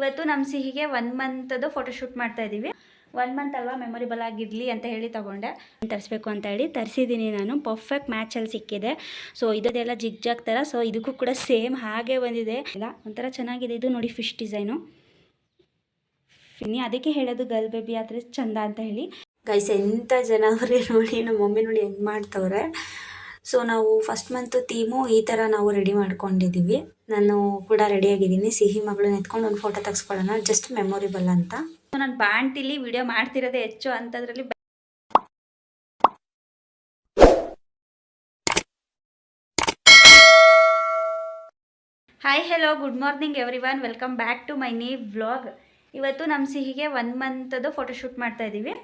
ಇವತ್ತು ನಮ್ಮ ಸಿಹಿಗೆ ಒನ್ ಮಂತದ್ದು ಫೋಟೋಶೂಟ್ ಮಾಡ್ತಾ ಇದ್ದೀವಿ ಒನ್ ಮಂತ್ ಅಲ್ವಾ ಮೆಮೊರಿಬಲ್ ಆಗಿರಲಿ ಅಂತ ಹೇಳಿ ತಗೊಂಡೆ. ತರಿಸ್ಬೇಕು ಅಂತ ಹೇಳಿ ತರಿಸಿದ್ದೀನಿ ನಾನು. ಪರ್ಫೆಕ್ಟ್ ಮ್ಯಾಚಲ್ಲಿ ಸಿಕ್ಕಿದೆ. ಸೊ ಇದೆಲ್ಲ ಜಿಗ್ ಜಾಗ್ ಥರ ಸೊ ಇದಕ್ಕೂ ಕೂಡ ಸೇಮ್ ಹಾಗೆ ಬಂದಿದೆ. ಇಲ್ಲ ಒಂಥರ ಚೆನ್ನಾಗಿದೆ ಇದು ನೋಡಿ ಫಿಶ್ ಡಿಸೈನು ಫಿನಿ ಅದಕ್ಕೆ ಹೇಳೋದು ಗರ್ಲ್ ಬೇಬಿ ಆದರೆ ಚಂದ ಅಂತ ಹೇಳಿ. ಗೈಸ್ ಎಂಥ ಜನ ಅವರೇ ನೋಡಿ ನಮ್ಮ ಮಮ್ಮಿ ನೋಡಿ ಹೆಂಗೆ ಮಾಡ್ತವ್ರೆ? ಸೊ ನಾವು ಫಸ್ಟ್ ಮಂತು ಥೀಮು ಈ ಥರ ನಾವು ರೆಡಿ ಮಾಡ್ಕೊಂಡಿದ್ದೀವಿ ನಾನು ಕೂಡ ರೆಡಿಯಾಗಿದ್ದೀನಿ ಸಿಹಿ ಮಗಳನ್ನ ಎತ್ಕೊಂಡು ಒಂದು ಫೋಟೋ ತೆಗೆಸ್ಕೊಳ್ಳೋಣ. ಜಸ್ಟ್ ಮೆಮೊರಿಬಲ್ ಅಂತ. ನಾನು ಬ್ಯಾಂಟಿಲಿ ವಿಡಿಯೋ ಮಾಡ್ತಿರೋದೇ ಹೆಚ್ಚು ಅಂಥದ್ರಲ್ಲಿ hi hello good morning everyone welcome back to my ನೀ ವ್ಲಾಗ್ ಇವತ್ತು ನಮ್ಮ ಸಿಹಿಗೆ ಒನ್ ಮಂತದ್ದು ಫೋಟೋಶೂಟ್ ಮಾಡ್ತಾ ಇದ್ದೀವಿ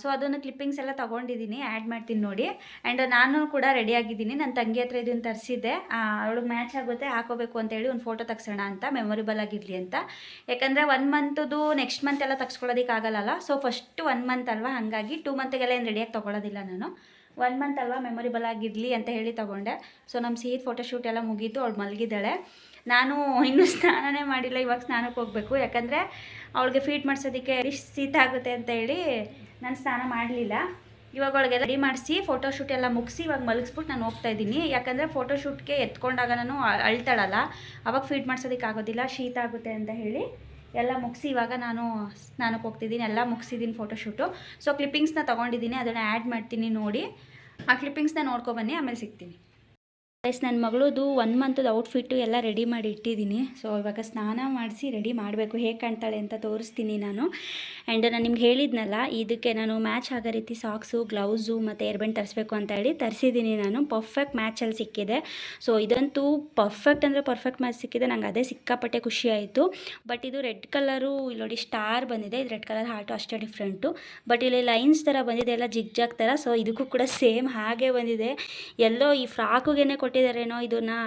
ಸೊ ಅದನ್ನು ಕ್ಲಿಪ್ಪಿಂಗ್ಸ್ ಎಲ್ಲ ತೊಗೊಂಡಿದ್ದೀನಿ ಆ್ಯಡ್ ಮಾಡ್ತೀನಿ ನೋಡಿ. ಆ್ಯಂಡ್ ನಾನು ಕೂಡ ರೆಡಿ ಆಗಿದ್ದೀನಿ. ನನ್ನ ತಂಗಿ ಹತ್ರ ಇದನ್ನು ತರಿಸಿದ್ದೆ. ಅವಳಿಗೆ ಮ್ಯಾಚ್ ಆಗುತ್ತೆ, ಹಾಕೋಬೇಕು ಅಂತೇಳಿ ಒಂದು ಫೋಟೋ ತೆಗ್ಸೋಣ ಅಂತ ಮೆಮೊರಿಬಲ್ ಆಗಿರಲಿ ಅಂತ. ಯಾಕಂದರೆ ಒನ್ ಮಂತದ್ದು ನೆಕ್ಸ್ಟ್ ಮಂತ್ ಎಲ್ಲ ತೆಗ್ಸ್ಕೊಳ್ಳೋದಕ್ಕಾಗಲ್ಲ ಸೊ ಫಸ್ಟ್ ಒನ್ ಮಂತ್ ಅಲ್ವಾ? ಹಾಗಾಗಿ ಟೂ ಮಂತ್ಗೆಲ್ಲ ಏನು ರೆಡಿಯಾಗಿ ತೊಗೊಳೋದಿಲ್ಲ ನಾನು. ಒನ್ ಮಂತ್ ಅಲ್ವಾ ಮೆಮೊರಿಬಲ್ ಆಗಿರಲಿ ಅಂತ ಹೇಳಿ ತೊಗೊಂಡೆ. ಸೊ ನಮ್ಮ ಸಿಹಿ ಫೋಟೋಶೂಟ್ ಎಲ್ಲ ಮುಗೀತು, ಅವಳು ಮಲಗಿದ್ದಾಳೆ. ನಾನು ಇನ್ನೂ ಸ್ನಾನನೇ ಮಾಡಿಲ್ಲ, ಇವಾಗ ಸ್ನಾನಕ್ಕೆ ಹೋಗಬೇಕು. ಯಾಕಂದರೆ ಅವಳಿಗೆ ಫೀಡ್ ಮಾಡಿಸೋದಕ್ಕೆ ಸೀತ ಆಗುತ್ತೆ ಅಂತ ಹೇಳಿ ನಾನು ಸ್ನಾನ ಮಾಡಲಿಲ್ಲ. ಇವಾಗ ಒಳಗೆ ರೆಡಿ ಮಾಡಿಸಿ ಫೋಟೋಶೂಟ್ ಎಲ್ಲ ಮುಗಿಸಿ ಇವಾಗ ಮಲಗಿಸ್ಬಿಟ್ಟು ನಾನು ಹೋಗ್ತಾ ಇದ್ದೀನಿ. ಯಾಕಂದರೆ ಫೋಟೋಶೂಟ್ಗೆ ಎತ್ಕೊಂಡಾಗ ನಾನು ಅಳ್ತಾಳಲ್ಲ. ಅವಾಗ ಫೀಡ್ ಮಾಡ್ಸೋದಕ್ಕೆ ಆಗೋದಿಲ್ಲ, ಶೀತ ಆಗುತ್ತೆ ಅಂತ ಹೇಳಿ ಎಲ್ಲ ಮುಗಿಸಿ ಇವಾಗ ನಾನು ಸ್ನಾನಕ್ಕೆ ಹೋಗ್ತಿದ್ದೀನಿ. ಎಲ್ಲ ಮುಗಿಸಿದ್ದೀನಿ ಫೋಟೋಶೂಟು ಸೊ ಕ್ಲಿಪ್ಪಿಂಗ್ಸ್ನ ತೊಗೊಂಡಿದ್ದೀನಿ. ಅದನ್ನು ಆ್ಯಡ್ ಮಾಡ್ತೀನಿ ನೋಡಿ. ಆ ಕ್ಲಿಪ್ಪಿಂಗ್ಸ್ನ ನೋಡ್ಕೊಬನ್ನಿ, ಆಮೇಲೆ ಸಿಗ್ತೀನಿ. ಎಸ್ ನನ್ನ ಮಗಳದು ಒನ್ ಮಂತದ ಔಟ್ಫಿಟ್ಟು ಎಲ್ಲ ರೆಡಿ ಮಾಡಿ ಇಟ್ಟಿದ್ದೀನಿ. ಸೊ ಇವಾಗ ಸ್ನಾನ ಮಾಡಿಸಿ ರೆಡಿ ಮಾಡಬೇಕು. ಹೇಗೆ ಕಾಣ್ತಾಳೆ ಅಂತ ತೋರಿಸ್ತೀನಿ ನಾನು. ಆ್ಯಂಡ್ ನಾನು ನಿಮ್ಗೆ ಹೇಳಿದ್ನಲ್ಲ, ಇದಕ್ಕೆ ನಾನು ಮ್ಯಾಚ್ ಆಗೋ ರೀತಿ ಸಾಕ್ಸು, ಗ್ಲೌಸು ಮತ್ತು ಏರ್ಬೆಂಡ್ ತರಿಸ್ಬೇಕು ಅಂತ ಹೇಳಿ ತರಿಸಿದ್ದೀನಿ ನಾನು. ಪರ್ಫೆಕ್ಟ್ ಮ್ಯಾಚಲ್ಲಿ ಸಿಕ್ಕಿದೆ. ಸೊ ಇದಂತೂ ಪರ್ಫೆಕ್ಟ್ ಅಂದರೆ ಪರ್ಫೆಕ್ಟ್ ಮ್ಯಾಚ್ ಸಿಕ್ಕಿದೆ. ನಂಗೆ ಅದೇ ಸಿಕ್ಕಾಪಟ್ಟೆ ಖುಷಿ ಆಯಿತು. ಬಟ್ ಇದು ರೆಡ್ ಕಲರು ಇಲ್ಲಿ ನೋಡಿ ಸ್ಟಾರ್ ಬಂದಿದೆ. ಇದು ರೆಡ್ ಕಲರ್ ಹಾರ್ಟು ಅಷ್ಟೇ ಡಿಫ್ರೆಂಟು ಬಟ್ ಇಲ್ಲಿ ಲೈನ್ಸ್ ಥರ ಬಂದಿದೆ, ಎಲ್ಲ ಜಿಗ್ ಜಾಗ್ ಥರ ಸೊ ಇದಕ್ಕೂ ಕೂಡ ಸೇಮ್ ಹಾಗೆ ಬಂದಿದೆ. ಎಲ್ಲೋ ಈ ಫ್ರಾಕುಗೇನೆ ಕೊಟ್ಟಿದ್ದಾರೇನೋ ಇದನ್ನು,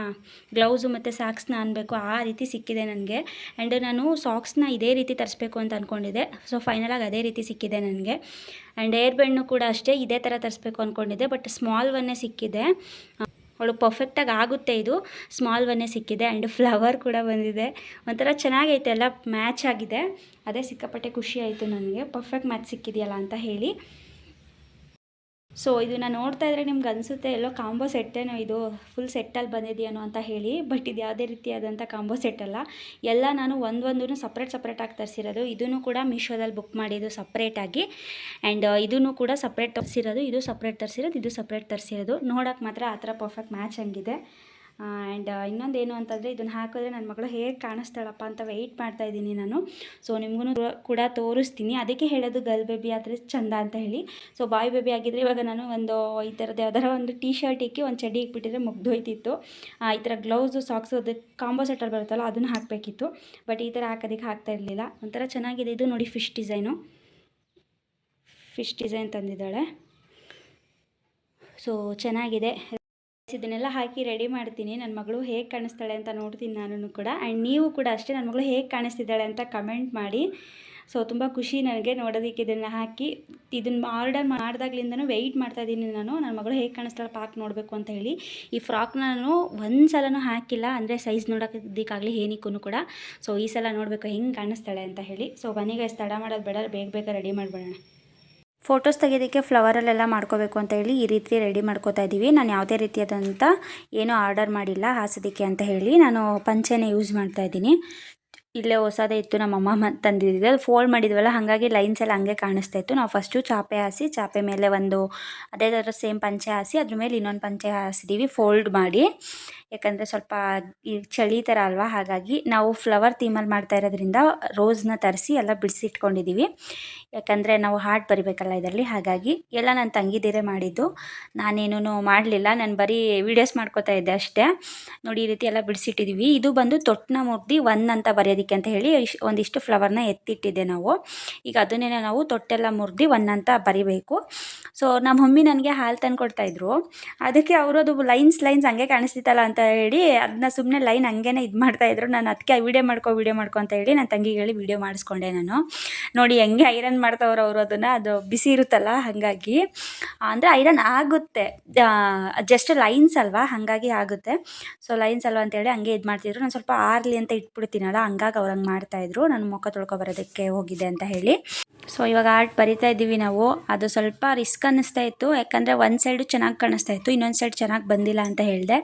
ಗ್ಲೌಸು ಮತ್ತು ಸಾಕ್ಸ್ನ ಅನ್ಬೇಕು, ಆ ರೀತಿ ಸಿಕ್ಕಿದೆ ನನಗೆ. ಆ್ಯಂಡ್ ನಾನು ಸಾಕ್ಸ್ನ ಇದೇ ರೀತಿ ತರಿಸ್ಬೇಕು ಅಂತ ಅಂದ್ಕೊಂಡಿದ್ದೆ ಸೊ ಫೈನಲಾಗಿ ಅದೇ ರೀತಿ ಸಿಕ್ಕಿದೆ ನನಗೆ. ಆ್ಯಂಡ್ ಏರ್ ಬೆಣ್ಣು ಕೂಡ ಅಷ್ಟೇ ಇದೇ ಥರ ತರಿಸ್ಬೇಕು ಅಂದ್ಕೊಂಡಿದ್ದೆ ಬಟ್ ಸ್ಮಾಲ್ ಒನ್ನೇ ಸಿಕ್ಕಿದೆ. ಅವಳು ಪರ್ಫೆಕ್ಟಾಗಿ ಆಗುತ್ತೆ ಇದು. ಸ್ಮಾಲ್ ಒನ್ನೇ ಸಿಕ್ಕಿದೆ ಆ್ಯಂಡ್ ಫ್ಲವರ್ ಕೂಡ ಬಂದಿದೆ. ಒಂಥರ ಚೆನ್ನಾಗೈತೆ, ಎಲ್ಲ ಮ್ಯಾಚ್ ಆಗಿದೆ. ಅದೇ ಸಿಕ್ಕಾಪಟ್ಟೆ ಖುಷಿ ಆಯಿತು ನನಗೆ. ಪರ್ಫೆಕ್ಟ್ ಮ್ಯಾಚ್ ಸಿಕ್ಕಿದೆಯಲ್ಲ ಅಂತ ಹೇಳಿ. ಸೊ ಇದನ್ನು ನೋಡ್ತಾ ಇದ್ರೆ ನಿಮ್ಗೆ ಅನಿಸುತ್ತೆ, ಎಲ್ಲೋ ಕಾಂಬೋ ಸೆಟ್ಟೇನೋ ಇದು ಫುಲ್ ಸೆಟ್ಟಲ್ಲಿ ಬಂದಿದೆಯೇನೋ ಅಂತ ಹೇಳಿ. ಬಟ್ ಇದು ಯಾವುದೇ ರೀತಿಯಾದಂಥ ಕಾಂಬೋ ಸೆಟ್ ಅಲ್ಲ. ಎಲ್ಲ ನಾನು ಒಂದೊಂದೂ ಸಪ್ರೇಟ್ ಸಪ್ರೇಟಾಗಿ ತರಿಸಿರೋದು. ಇದನ್ನು ಕೂಡ ಮೀಶೋದಲ್ಲಿ ಬುಕ್ ಮಾಡಿದ್ದು ಸಪ್ರೇಟಾಗಿ ಆ್ಯಂಡ್ ಇದನ್ನು ಕೂಡ ಸಪ್ರೇಟ್ ತರಿಸಿರೋದು, ಇದು ಸಪ್ರೇಟ್ ತರಿಸಿರೋದು, ಇದು ಸಪ್ರೇಟ್ ತರಿಸಿರೋದು. ನೋಡೋಕ್ಕೆ ಮಾತ್ರ ಆ ಥರ ಪರ್ಫೆಕ್ಟ್ ಮ್ಯಾಚ್ ಹಂಗಿದೆ. ಆ್ಯಂಡ್ ಇನ್ನೊಂದು ಏನು ಅಂತಂದರೆ ಇದನ್ನು ಹಾಕಿದ್ರೆ ನನ್ನ ಮಗಳು ಹೇಗೆ ಕಾಣಿಸ್ತಾಳಪ್ಪ ಅಂತ ವೆಯ್ಟ್ ಮಾಡ್ತಾ ಇದ್ದೀನಿ ನಾನು. ಸೊ ನಿಮಗೂ ಕೂಡ ತೋರಿಸ್ತೀನಿ. ಅದಕ್ಕೆ ಹೇಳೋದು ಗರ್ಲ್ ಬೇಬಿ ಆದರೆ ಚಂದ ಅಂತ ಹೇಳಿ. ಸೊ ಬಾಯ್ ಬೇಬಿ ಆಗಿದ್ದರೆ ಇವಾಗ ನಾನು ಒಂದು ಈ ಥರದ್ದು ಯಾವ್ದಾರ ಒಂದು ಟೀ ಶರ್ಟ್ ಇಕ್ಕಿ ಒಂದು ಚಡಿ ಇಕ್ಬಿಟ್ಟಿದ್ರೆ ಮುಗ್ದೋಯ್ತಿತ್ತು. ಈ ಥರ ಗ್ಲೌಸು ಸಾಕ್ಸು ಅದು ಕಾಂಬೋ ಸೆಟ್ಟಲ್ಲಿ ಬರುತ್ತಲ್ಲ ಅದನ್ನು ಹಾಕಬೇಕಿತ್ತು. ಬಟ್ ಈ ಥರ ಹಾಕೋದಕ್ಕೆ ಹಾಕ್ತಾ ಇರಲಿಲ್ಲ. ಒಂಥರ ಚೆನ್ನಾಗಿದೆ ಇದು ನೋಡಿ ಫಿಶ್ ಡಿಸೈನು ಫಿಶ್ ಡಿಸೈನ್ ತಂದಿದ್ದಾಳೆ. ಸೊ ಚೆನ್ನಾಗಿದೆ. ಇದನ್ನೆಲ್ಲ ಹಾಕಿ ರೆಡಿ ಮಾಡ್ತೀನಿ. ನನ್ನ ಮಗಳು ಹೇಗೆ ಕಾಣಿಸ್ತಾಳೆ ಅಂತ ನೋಡ್ತೀನಿ ನಾನು ಕೂಡ. ಆ್ಯಂಡ್ ನೀವು ಕೂಡ ಅಷ್ಟೇ ನನ್ನ ಮಗಳು ಹೇಗೆ ಕಾಣಿಸ್ತಿದ್ದಾಳೆ ಅಂತ ಕಮೆಂಟ್ ಮಾಡಿ. ಸೊ ತುಂಬ ಖುಷಿ ನನಗೆ ನೋಡೋದಕ್ಕೆ ಇದನ್ನು ಹಾಕಿ. ಇದನ್ನು ಆರ್ಡರ್ ಮಾಡಿದಾಗ್ಲಿಂದನೂ ವೆಯ್ಟ್ ಮಾಡ್ತಾ ಇದ್ದೀನಿ ನಾನು. ನನ್ನ ಮಗಳು ಹೇಗೆ ಕಾಣಿಸ್ತಾಳೆ ಪಾಕ್ ನೋಡಬೇಕು ಅಂತ ಹೇಳಿ. ಈ ಫ್ರಾಕ್ ನಾನು ಒಂದು ಸಲನೂ ಹಾಕಿಲ್ಲ, ಅಂದರೆ ಸೈಜ್ ನೋಡೋದಕ್ಕಾಗಲಿ ಏನಕ್ಕೂ ಕೂಡ. ಸೊ ಈ ಸಲ ನೋಡಬೇಕು ಹೆಂಗೆ ಕಾಣಿಸ್ತಾಳೆ ಅಂತ ಹೇಳಿ. ಸೊ ಬನ್ನಿಗೆ ತಡ ಮಾಡೋದು ಬೇಡ, ಬೇಗ ಬೇಗ ರೆಡಿ ಮಾಡಿಬಿಡೋಣ. ಫೋಟೋಸ್ ತೆಗೆಯೋದಕ್ಕೆ ಫ್ಲವರಲ್ಲೆಲ್ಲ ಮಾಡ್ಕೋಬೇಕು ಅಂತ ಹೇಳಿ ಈ ರೀತಿ ರೆಡಿ ಮಾಡ್ಕೋತಾ ಇದ್ದೀವಿ. ನಾನು ಯಾವುದೇ ರೀತಿಯಾದಂಥ ಏನೂ ಆರ್ಡರ್ ಮಾಡಿಲ್ಲ, ಹಾಸೋದಕ್ಕೆ ಅಂತ ಹೇಳಿ. ನಾನು ಪಂಚೆನೇ ಯೂಸ್ ಮಾಡ್ತಾ ಇದ್ದೀನಿ. ಇಲ್ಲೇ ಹೊಸದೇ ಇತ್ತು, ನಮ್ಮಮ್ಮ ತಂದಿದ್ದೆ ಅದು ಫೋಲ್ಡ್ ಮಾಡಿದ್ವಲ್ಲ, ಹಾಗಾಗಿ ಲೈನ್ಸ್ ಎಲ್ಲ ಹಂಗೆ ಕಾಣಿಸ್ತಾ ಇತ್ತು. ನಾವು ಫಸ್ಟು ಚಾಪೆ ಹಾಸಿ, ಚಾಪೆ ಮೇಲೆ ಒಂದು ಅದೇ ಥರ ಸೇಮ್ ಪಂಚೆ ಹಾಸಿ, ಅದ್ರ ಮೇಲೆ ಇನ್ನೊಂದು ಪಂಚೆ ಹಾಸಿದ್ದೀವಿ ಫೋಲ್ಡ್ ಮಾಡಿ. ಯಾಕಂದರೆ ಸ್ವಲ್ಪ ಈ ಚಳಿ ಥರ ಅಲ್ವಾ? ಹಾಗಾಗಿ ನಾವು ಫ್ಲವರ್ ಥೀಮಲ್ಲಿ ಮಾಡ್ತಾ ಇರೋದ್ರಿಂದ ರೋಸ್ನ ತರಿಸಿ ಎಲ್ಲ ಬಿಡಿಸಿಟ್ಕೊಂಡಿದ್ದೀವಿ ಯಾಕಂದರೆ ನಾವು ಹಾರ್ಟ್ ಬರಿಬೇಕಲ್ಲ ಇದರಲ್ಲಿ. ಹಾಗಾಗಿ ಎಲ್ಲ ನನ್ನ ತಂಗಿದಿರೇ ಮಾಡಿದ್ದು. ನಾನೇನೂ ಮಾಡಲಿಲ್ಲ. ನಾನು ಬರೀ ವೀಡಿಯೋಸ್ ಮಾಡ್ಕೋತಾ ಇದ್ದೆ ಅಷ್ಟೇ. ನೋಡಿ, ಈ ರೀತಿ ಎಲ್ಲ ಬಿಡಿಸಿಟ್ಟಿದ್ದೀವಿ ಇದು ಬಂದು ತೊಟ್ಟನ ಮುರ್ದಿ ಒನ್ ಅಂತ ಬರೆಯೋದಕ್ಕೆ ಅಂತ ಹೇಳಿ ಒಂದಿಷ್ಟು ಫ್ಲವರ್ನ ಎತ್ತಿಟ್ಟಿದ್ದೆ ನಾವು. ಈಗ ಅದನ್ನೇ ನಾವು ತೊಟ್ಟೆಲ್ಲ ಮುರ್ದಿ ಒನ್ ಅಂತ ಬರಿಬೇಕು. ಸೊ ನಮ್ಮ ಮಮ್ಮಿ ನನಗೆ ಹಾಲು ತಂದು ಕೊಡ್ತಾಯಿದ್ರು ಅದಕ್ಕೆ ಅವರು ಅದು ಲೈನ್ಸ್ ಲೈನ್ಸ್ ಹಂಗೆ ಕಾಣಿಸ್ತಿತ್ತಲ್ಲ ಅಂತ ಅಂತ ಹೇಳಿ ಅದನ್ನ ಸುಮ್ಮನೆ ಲೈನ್ ಹಂಗೇನೆ ಇದು ಮಾಡ್ತಾಯಿದ್ರು ನಾನು ಅದಕ್ಕೆ ವಿಡಿಯೋ ಮಾಡ್ಕೊ ವಿಡಿಯೋ ಮಾಡ್ಕೊ ಅಂತ ಹೇಳಿ ನನ್ನ ತಂಗಿಗೆ ಹೇಳಿ ವಿಡಿಯೋ ಮಾಡಿಸ್ಕೊಂಡೆ ನಾನು. ನೋಡಿ ಹೆಂಗೆ ಐರನ್ ಮಾಡ್ತಾವ್ರು ಅವರು ಅದನ್ನು. ಅದು ಬಿಸಿ ಇರುತ್ತಲ್ಲ ಹಾಗಾಗಿ. ಅಂದರೆ ಐರನ್ ಆಗುತ್ತೆ. ಜಸ್ಟ್ ಲೈನ್ಸ್ ಅಲ್ವಾ? ಹಾಗಾಗಿ ಆಗುತ್ತೆ. ಸೊ ಲೈನ್ಸ್ ಅಲ್ವಾ ಅಂತೇಳಿ ಹಂಗೆ ಇದು ಮಾಡ್ತಿದ್ರು. ನಾನು ಸ್ವಲ್ಪ ಆರ್ಲಿ ಅಂತ ಇಟ್ಬಿಡ್ತೀನಲ್ಲ, ಹಂಗಾಗಿ ಅವ್ರು ಹಂಗೆ ಮಾಡ್ತಾಯಿದ್ರು ನಾನು ಮುಖ ತೊಳ್ಕೊ ಬರೋದಕ್ಕೆ ಹೋಗಿದ್ದೆ ಅಂತ ಹೇಳಿ. ಸೊ ಇವಾಗ ಆರ್ಟ್ ಬರಿತಾ ಇದ್ದೀವಿ ನಾವು. ಅದು ಸ್ವಲ್ಪ ರಿಸ್ಕ್ ಅನ್ನಿಸ್ತಾ ಇತ್ತು. ಯಾಕಂದರೆ ಒಂದು ಸೈಡು ಚೆನ್ನಾಗಿ ಕಾಣಿಸ್ತಾ ಇತ್ತು, ಇನ್ನೊಂದು ಸೈಡ್ ಚೆನ್ನಾಗಿ ಬಂದಿಲ್ಲ ಅಂತ ಹೇಳಿದೆ.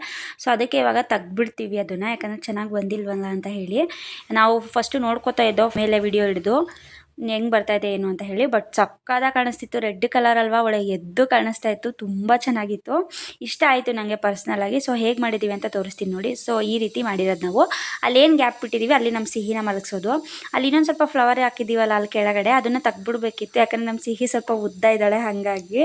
ಸೊ ಅದಕ್ಕೆ ಇವಾಗ ತೆಗ್ದುಬಿಡ್ತೀವಿ ಅದನ್ನು, ಯಾಕಂದರೆ ಚೆನ್ನಾಗಿ ಬಂದಿಲ್ವಲ್ಲ ಅಂತ ಹೇಳಿ. ನಾವು ಫಸ್ಟು ನೋಡ್ಕೋತಾ ಇದ್ದೋ ಮೇಲೆ ವಿಡಿಯೋ ಹಿಡಿದು ಹೆಂಗೆ ಇದೆ ಏನು ಅಂತ ಹೇಳಿ ಬಟ್ ಸಕ್ಕದಾಗ ಕಾಣಿಸ್ತಿತ್ತು. ರೆಡ್ ಕಲರ್ ಅಲ್ವಾ ಒಳಗೆ ಎದ್ದು ಕಾಣಿಸ್ತಾ ಇತ್ತು, ತುಂಬ ಚೆನ್ನಾಗಿತ್ತು. ಇಷ್ಟ ಆಯಿತು ನನಗೆ ಪರ್ಸ್ನಲಾಗಿ ಸೊ ಹೇಗೆ ಮಾಡಿದ್ದೀವಿ ಅಂತ ತೋರಿಸ್ತೀನಿ ನೋಡಿ. ಸೊ ಈ ರೀತಿ ಮಾಡಿರೋದು ನಾವು. ಅಲ್ಲೇನು ಗ್ಯಾಪ್ ಬಿಟ್ಟಿದ್ದೀವಿ ಅಲ್ಲಿ ನಮ್ಮ ಸಿಹಿನ ಮಲಗಿಸೋದು. ಅಲ್ಲಿ ಇನ್ನೊಂದು ಸ್ವಲ್ಪ ಫ್ಲವರ್ ಹಾಕಿದ್ದೀವಲ್ಲ ಅಲ್ಲಿ ಕೆಳಗಡೆ, ಅದನ್ನು ತೆಗ್ದ್ಬಿಡ್ಬೇಕಿತ್ತು. ಯಾಕಂದರೆ ನಮ್ಮ ಸಿಹಿ ಸ್ವಲ್ಪ ಉದ್ದ ಇದ್ದಾಳೆ, ಹಾಗಾಗಿ.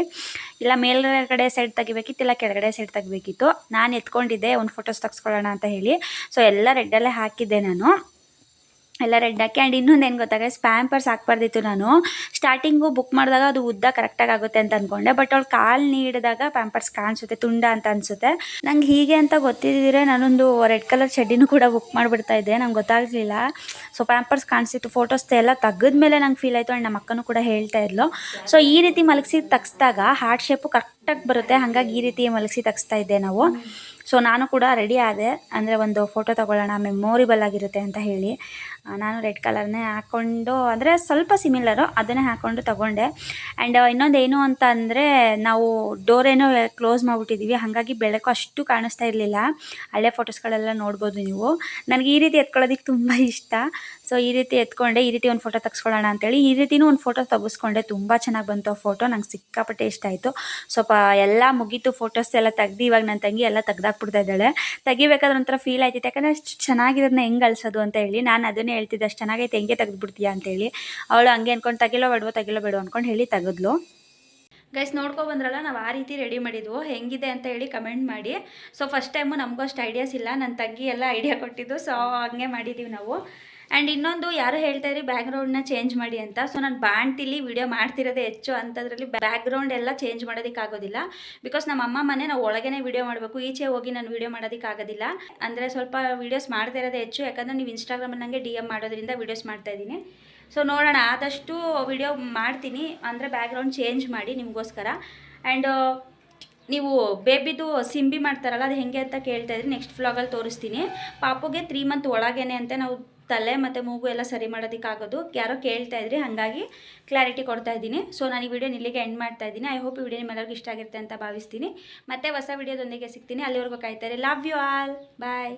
ಇಲ್ಲ, ಮೇಲ್ಗಡೆ ಸೈಡ್ ತೆಗಿಬೇಕಿತ್ತು, ಇಲ್ಲ, ಕೆಳಗಡೆ ಸೈಡ್ ತೆಗಿಬೇಕಿತ್ತು. ನಾನು ಎತ್ಕೊಂಡಿದ್ದೆ, ಒಂದು ಫೋಟೋಸ್ ತೆಗ್ಸ್ಕೊಳ್ಳೋಣ ಅಂತ ಹೇಳಿ. ಸೊ ಎಲ್ಲ ರೆಡ್ಡಲ್ಲೇ ಹಾಕಿದ್ದೆ ನಾನು. ಎಲ್ಲ ರೆಡ್ ಹಾಕಿ ಆ್ಯಂಡ್ ಇನ್ನೊಂದು ಏನು ಗೊತ್ತಾಗ ಸ್ಪ್ಯಾಂಪರ್ಸ್ ಹಾಕ್ಬಾರ್ದಿತ್ತು ನಾನು. ಸ್ಟಾರ್ಟಿಂಗು ಬುಕ್ ಮಾಡಿದಾಗ ಅದು ಉದ್ದ ಕರೆಕ್ಟಾಗಿ ಆಗುತ್ತೆ ಅಂತ ಅಂದ್ಕೊಂಡೆ ಬಟ್ ಅವ್ಳು ಕಾಲು ನೀಡಿದಾಗ ಪ್ಯಾಂಪರ್ಸ್ ಕಾಣಿಸುತ್ತೆ, ತುಂಡ ಅಂತ ಅನಿಸುತ್ತೆ. ನಂಗೆ ಹೀಗೆ ಅಂತ ಗೊತ್ತಿದ್ದಿದ್ರೆ ನಾನೊಂದು ರೆಡ್ ಕಲರ್ ಚಡ್ಡಿನೂ ಕೂಡ ಬುಕ್ ಮಾಡಿಬಿಡ್ತಾ ಇದ್ದೆ. ನಂಗೆ ಗೊತ್ತಾಗಲಿಲ್ಲ. So Pampers ಕಾಣಿಸಿತ್ತು. ಫೋಟೋಸ್ ಎಲ್ಲ ತೆಗೆದ್ಮೇಲೆ ನಂಗೆ ಫೀಲ್ ಆಯಿತು. ಆ್ಯಂಡ್ ನಮ್ಮ ಅಕ್ಕನೂ ಕೂಡ ಹೇಳ್ತಾ ಇದ್ಲು. ಸೊ ಈ ರೀತಿ ಮಲಗಿಸಿ ತೆಗ್ಸ್ದಾಗ ಹಾರ್ಟ್ ಶೇಪು ಕರೆಕ್ಟಾಗಿ ಬರುತ್ತೆ. ಹಾಗಾಗಿ ಈ ರೀತಿ ಮಲಗಿಸಿ ತೆಗ್ಸ್ತಾ ಇದ್ದೆ ನಾವು. ಸೊ ನಾನು ಕೂಡ ರೆಡಿ ಆದೆ. ಅಂದರೆ ಒಂದು ಫೋಟೋ ತೊಗೊಳ್ಳೋಣ ಮೆಮೊರಿಬಲ್ ಆಗಿರುತ್ತೆ ಅಂತ ಹೇಳಿ. ನಾನು ರೆಡ್ ಕಲರ್ನೇ ಹಾಕ್ಕೊಂಡು ಅಂದರೆ ಸ್ವಲ್ಪ ಸಿಮಿಲರು ಅದನ್ನೇ ಹಾಕ್ಕೊಂಡು ತೊಗೊಂಡೆ. ಆ್ಯಂಡ್ ಇನ್ನೊಂದು ಏನು ಅಂತ ಅಂದರೆ, ನಾವು ಡೋರ್ ಏನೋ ಕ್ಲೋಸ್ ಮಾಡಿಬಿಟ್ಟಿದ್ದೀವಿ ಹಾಗಾಗಿ ಬೆಳಕು ಅಷ್ಟು ಕಾಣಿಸ್ತಾ ಇರಲಿಲ್ಲ. ಹಳೆ ಫೋಟೋಸ್ಗಳೆಲ್ಲ ನೋಡ್ಬೋದು ನೀವು. ನನಗೆ ಈ ರೀತಿ ಎತ್ಕೊಳ್ಳೋದಕ್ಕೆ ತುಂಬ ಇಷ್ಟ. ಸೊ ಈ ರೀತಿ ಎತ್ಕೊಂಡೆ, ಈ ರೀತಿ ಒಂದು ಫೋಟೋ ತೆಗೆಸ್ಕೊಳ್ಳೋಣ ಅಂತೇಳಿ ಈ ರೀತಿನೂ ಒಂದು ಫೋಟೋ ತೆಗೆಸ್ಕೊಂಡೆ. ತುಂಬ ಚೆನ್ನಾಗಿ ಬಂತು ಫೋಟೋ ನಂಗೆ ಸಿಕ್ಕಾಪಟ್ಟೆ ಇಷ್ಟ ಆಯಿತು. ಸ್ವಲ್ಪ ಎಲ್ಲ ಮುಗೀತು ಫೋಟೋಸ್ ಎಲ್ಲ ತೆಗ್ದು, ಇವಾಗ ನನ್ನ ತಂಗಿ ಎಲ್ಲ ತೆಗ್ದಾಕ್ಬಿಡ್ತಾ ಇದ್ದಾಳೆ. ತೆಗಿಬೇಕಾದ್ರೆ ಒಂಥರ ಫೀಲ್ ಆಯ್ತಿತ್ತು. ಯಾಕಂದರೆ ಅಷ್ಟು ಚೆನ್ನಾಗಿರೋದನ್ನ ಹೆಂಗೆ ಅಳಿಸೋದು ಅಂತ ಹೇಳಿ ನಾನು ಅದನ್ನೇ ಹೇಳ್ತಿದ್ದೆ, ಅಷ್ಟು ಚೆನ್ನಾಗೈತೆ, ಹೆಂಗೆ ತೆಗೆದ್ಬಿಡ್ತೀಯಾ? ಅಂತೇಳಿ ಅವಳು ಹಂಗೆ ಅಂದ್ಕೊಂಡು ತೆಗಿಲೋ ಬೇಡವೋ ತೆಗಿಲೋ ಬೇಡವೋ ಅಂದ್ಕೊಂಡು ಹೇಳಿ ತೆಗೆದ್ಲು. ಗೈಸ್ ಬಂದ್ರಲ್ಲ, ನಾವು ಆ ರೀತಿ ರೆಡಿ ಮಾಡಿದ್ವು. ಹೆಂಗಿದೆ ಅಂತ ಹೇಳಿ ಕಮೆಂಟ್ ಮಾಡಿ. ಸೊ ಫಸ್ಟ್ ಟೈಮು ನಮಗೂ ಅಷ್ಟು ಐಡಿಯಾಸ್ ಇಲ್ಲ. ನನ್ನ ತಂಗಿ ಎಲ್ಲ ಐಡಿಯಾ ಕೊಟ್ಟಿದ್ದು. ಸೊ ಹಂಗೆ ಮಾಡಿದ್ದೀವಿ ನಾವು. ಆ್ಯಂಡ್ ಇನ್ನೊಂದು ಯಾರು ಹೇಳ್ತಾ ಇದ್ರಿ ಬ್ಯಾಕ್ಗ್ರೌಂಡ್ನ ಚೇಂಜ್ ಮಾಡಿ ಅಂತ. ಸೊ ನಾನು ಬಾಣ್ತಿಲಿ ವಿಡಿಯೋ ಮಾಡ್ತಿರೋದೇ ಹೆಚ್ಚು ಅಂಥದ್ರಲ್ಲಿ ಬ್ಯಾಕ್ಗ್ರೌಂಡ್ ಎಲ್ಲ ಚೇಂಜ್ ಮಾಡೋದಕ್ಕೆ ಆಗೋದಿಲ್ಲ ಬಿಕಾಸ್ ನಮ್ಮ ಅಮ್ಮ ಮನೆ ನಾವು ಒಳಗೇನೆ ವಿಡಿಯೋ ಮಾಡಬೇಕು, ಈಚೆ ಹೋಗಿ ನಾನು ವಿಡಿಯೋ ಮಾಡೋದಕ್ಕಾಗೋದಿಲ್ಲ. ಅಂದರೆ ಸ್ವಲ್ಪ ವೀಡಿಯೋಸ್ ಮಾಡ್ತಾ ಇರೋದೇ ಹೆಚ್ಚು, ಯಾಕಂದರೆ ನೀವು ಇನ್ಸ್ಟಾಗ್ರಾಮಲ್ಲಿ ನನಗೆ ಡಿ ಎಂ ಮಾಡೋದ್ರಿಂದ ವೀಡಿಯೋಸ್ ಮಾಡ್ತಾ ಇದ್ದೀನಿ. ಸೊ ನೋಡೋಣ, ಆದಷ್ಟು ವಿಡಿಯೋ ಮಾಡ್ತೀನಿ. ಅಂದರೆ ಬ್ಯಾಕ್ಗ್ರೌಂಡ್ ಚೇಂಜ್ ಮಾಡಿ ನಿಮಗೋಸ್ಕರ. ಆ್ಯಂಡ್ ನೀವು ಬೇಬಿದು ಸಿಂಬಿ ಮಾಡ್ತಾರಲ್ಲ, ಅದು ಹೆಂಗೆ ಅಂತ ಕೇಳ್ತಾ ಇದ್ರಿ ನೆಕ್ಸ್ಟ್ ಫ್ಲಾಗಲ್ಲಿ ತೋರಿಸ್ತೀನಿ. ಪಾಪುಗೆ ತ್ರೀ ಮಂತ್ ಒಳಗೇನೆ ಅಂತ ನಾವು ತಲೆ ಮತ್ತು ಮೂಗು ಎಲ್ಲ ಸರಿ ಮಾಡೋದಕ್ಕಾಗೋದು. ಯಾರೋ ಕೇಳ್ತಾ ಇದ್ರಿ ಹಾಗಾಗಿ ಕ್ಲಾರಿಟಿ ಕೊಡ್ತಾ ಇದ್ದೀನಿ. ಸೊ ನಾನು ಈ ವಿಡಿಯೋ ಇಲ್ಲಿಗೆ ಎಂಡ್ ಮಾಡ್ತಾ ಇದ್ದೀನಿ. ಐ ಹೋಪ್ ಈ ವಿಡಿಯೋ ನಿಮ್ಮೆಲ್ಲರಿಗೂ ಇಷ್ಟ ಆಗಿರುತ್ತೆ ಅಂತ ಭಾವಿಸ್ತೀನಿ. ಮತ್ತೆ ಹೊಸ ವಿಡಿಯೋದೊಂದಿಗೆ ಸಿಗ್ತೀನಿ. ಅಲ್ಲಿವರೆಗೂ ಕಾಯ್ತಾರೆ ಲವ್ ಯು ಆಲ್ ಬಾಯ್